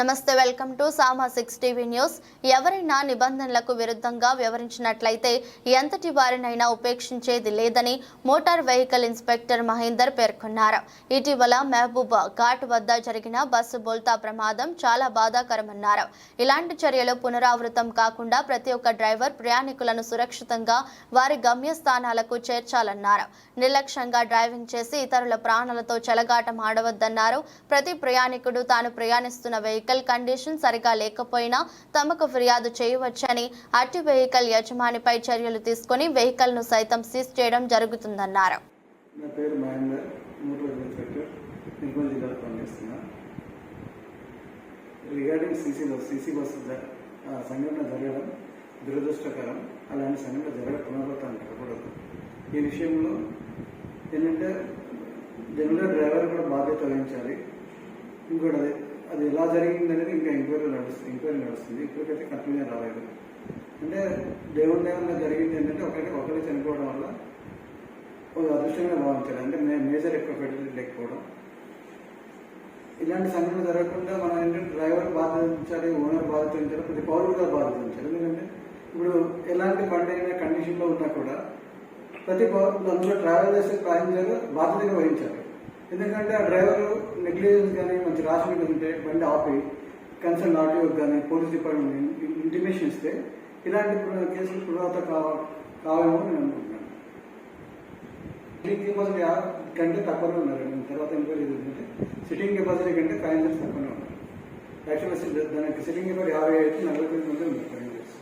నమస్తే welcome to Sama six TV news. ఎవరైనా నిబంధనలకు విరుద్ధంగా వ్యవహరించినట్లయితే ఎంతటి వారినైనా ఉపేక్షించేది లేదని మోటార్ వెహికల్ ఇన్స్పెక్టర్ మహేందర్ పేర్కొన్నారు. ఇటీవల మహబూబ్ ఘాట్ వద్ద జరిగిన బస్సు బోల్తా ప్రమాదం చాలా బాధాకరమన్నారు. ఇలాంటి చర్యలు పునరావృతం కాకుండా ప్రతి ఒక్క డ్రైవర్ ప్రయాణికులను సురక్షితంగా వారి గమ్యస్థానాలకు చేర్చాలన్నారు. నిర్లక్ష్యంగా డ్రైవింగ్ చేసి ఇతరుల ప్రాణాలతో చెలగాటం ఆడవద్దన్నారు ప్రతి ప్రయాణికుడు తాను ప్రయాణిస్తున్న వెహికల్ వెహికల్ కండిషన్ సరిగా లేకపోయినా తమకు ఫిర్యాదు చేయవచ్చని అట్టి వెహికల్ యజమానిపై చర్యలు తీసుకుని వెహికల్ను సైతం సీజ్ చేయడం జరుగుతుందన్నారు. నా పేరు మహేందర్ మోటార్ ఇన్స్పెక్టర్ నిర్మల్ జిల్లాలో పనిచేస్తున్నా. రిగార్డింగ్ సీసీలో సీసీ బస్సు జ- ఆ సంఘటన జరగడం దురదృష్టకరం. అలాంటి సంఘటన జరగ పునరావృతం కాకూడదు ఈ విషయంలో ఏంటంటే జనరల్ డ్రైవర్ కూడా బాధ్యత వహించాలి. ఇంకోటి అది ఎలా జరిగింది అనేది ఇంకా ఎంక్వైరీ నడుస్తుంది ఎంక్వైరీ నడుస్తుంది. ఇప్పటికైతే కంటిన్యూ రాలేదు. అంటే దేవుని దేవునిగా జరిగింది ఏంటంటే ఒకటి ఒకరు చనిపోవడం వల్ల ఒక అదృష్టంగా భావించాలి అంటే మే మేజర్ ఎక్కువ ఫెసిలిటీ లేకపోవడం. ఇలాంటి సంఘటన జరగకుండా మనం ఏంటంటే డ్రైవర్ బాధించాలి ఓనర్ బాధించాలి ప్రతి పౌరుడు కూడా బాధించాలి. ఎందుకంటే ఇప్పుడు ఎలాంటి బండి అయినా కండిషన్లో ఉన్నా కూడా ప్రతి పౌరుడు అందులో ట్రావెల్ చేసే ప్రయాణించారు బాధ్యతగా వహించాలి. ఎందుకంటే ఆ డ్రైవర్ నెగ్లిజెన్స్ కానీ మంచి రాష్ట్రం ఉంటే బండి ఆపి కన్సర్న్ ఆర్టీఓకి కానీ పోలీస్ డిపార్ట్మెంట్ ఇంటిమేషన్ ఇస్తే ఇలాంటి పు- కేసులు పునరావృత కావ కావేమో అని నేను అనుకుంటున్నాను సిట్టింగ్ కెపాసిటీ కంటే తక్కువనే ఉన్నారు నేను తర్వాత ఎంక్వైరీ ఏంటంటే సిట్టింగ్ కెపాసిటీ కంటే ఫైవ్ హండ్రెడ్ తక్కువనే ఉన్నారు యాక్చువల్గా దానికి సిట్టింగ్ కెపాసిటీ యాభై అయితే నలభై తొమ్మిది మంది ఉన్నారు